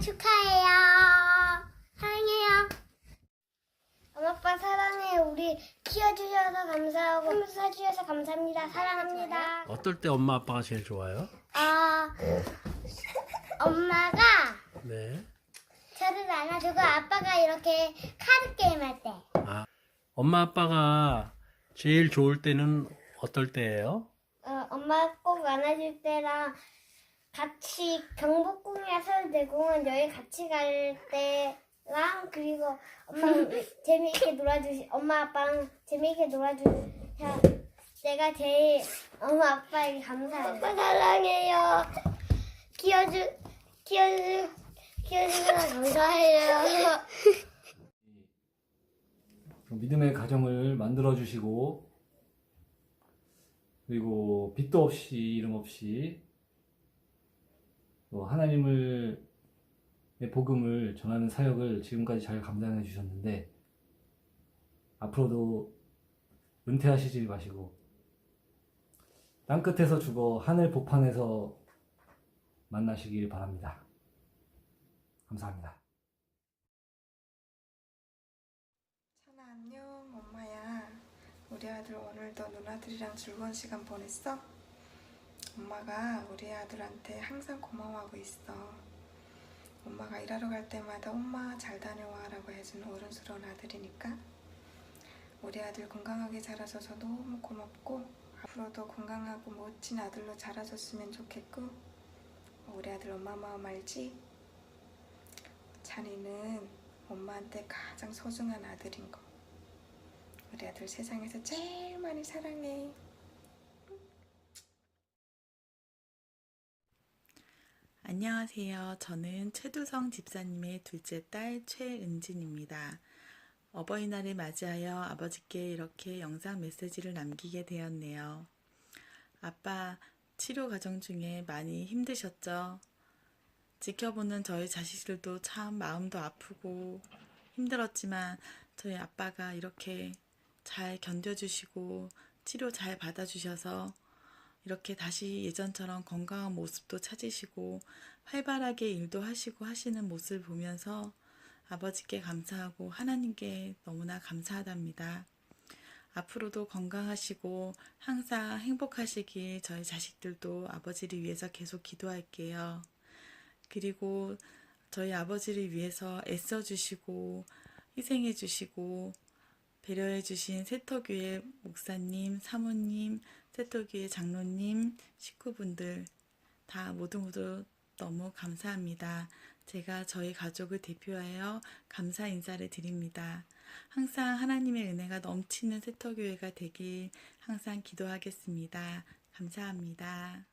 축하해요. 사랑해요. 엄마, 아빠 사랑해. 우리 키워주셔서 감사하고 선물 사주셔서 감사합니다. 사랑합니다. 어떨 때 엄마 아빠가 제일 좋아요? 아, 엄마가 네. 저를 안아주고 아빠가 이렇게 카드 게임 할 때. 아, 엄마 아빠가 제일 좋을 때는 어떨 때예요? 어, 엄마 꼭 안아줄 때랑 같이 경복궁이나 서울대공원 여기 같이 갈 때랑 그리고 엄마 재미있게 놀아주시 엄마 아빠랑 재미있게 놀아주셔 내가 제일 엄마 아빠에게 감사해요. 아빠 사랑해요. 키워주 키워주 키워주셔서 감사해요. 믿음의 가정을 만들어 주시고 그리고 빚도 없이 이름 없이 또 하나님을 의 복음을 전하는 사역을 지금까지 잘 감당해 주셨는데 앞으로도 은퇴하시지 마시고 땅 끝에서 죽어 하늘 복판에서 만나시길 바랍니다. 감사합니다. 찬아 안녕 엄마야 우리 아들 오늘도 누나들이랑 즐거운 시간 보냈어? 엄마가 우리 아들한테 항상 고마워하고 있어 엄마가 일하러 갈 때마다 엄마 잘 다녀와 라고 해주는 어른스러운 아들이니까 우리 아들 건강하게 자라줘서 너무 고맙고 앞으로도 건강하고 멋진 아들로 자라줬으면 좋겠고 우리 아들 엄마 마음 알지? 찬이는 엄마한테 가장 소중한 아들인 거. 우리 아들 세상에서 제일 많이 사랑해. 안녕하세요. 저는 최두성 집사님의 둘째 딸 최은진입니다. 어버이날을 맞이하여 아버지께 이렇게 영상 메시지를 남기게 되었네요. 아빠 치료 과정 중에 많이 힘드셨죠? 지켜보는 저희 자식들도 참 마음도 아프고 힘들었지만 저희 아빠가 이렇게 잘 견뎌주시고 치료 잘 받아주셔서 이렇게 다시 예전처럼 건강한 모습도 찾으시고 활발하게 일도 하시고 하시는 모습을 보면서 아버지께 감사하고 하나님께 너무나 감사하답니다. 앞으로도 건강하시고 항상 행복하시길 저희 자식들도 아버지를 위해서 계속 기도할게요. 그리고 저희 아버지를 위해서 애써주시고 희생해주시고 배려해주신 세터교회 목사님, 사모님, 세터교회 장로님, 식구분들 다 모두 모두 너무 감사합니다. 제가 저희 가족을 대표하여 감사 인사를 드립니다. 항상 하나님의 은혜가 넘치는 세터교회가 되길 항상 기도하겠습니다. 감사합니다.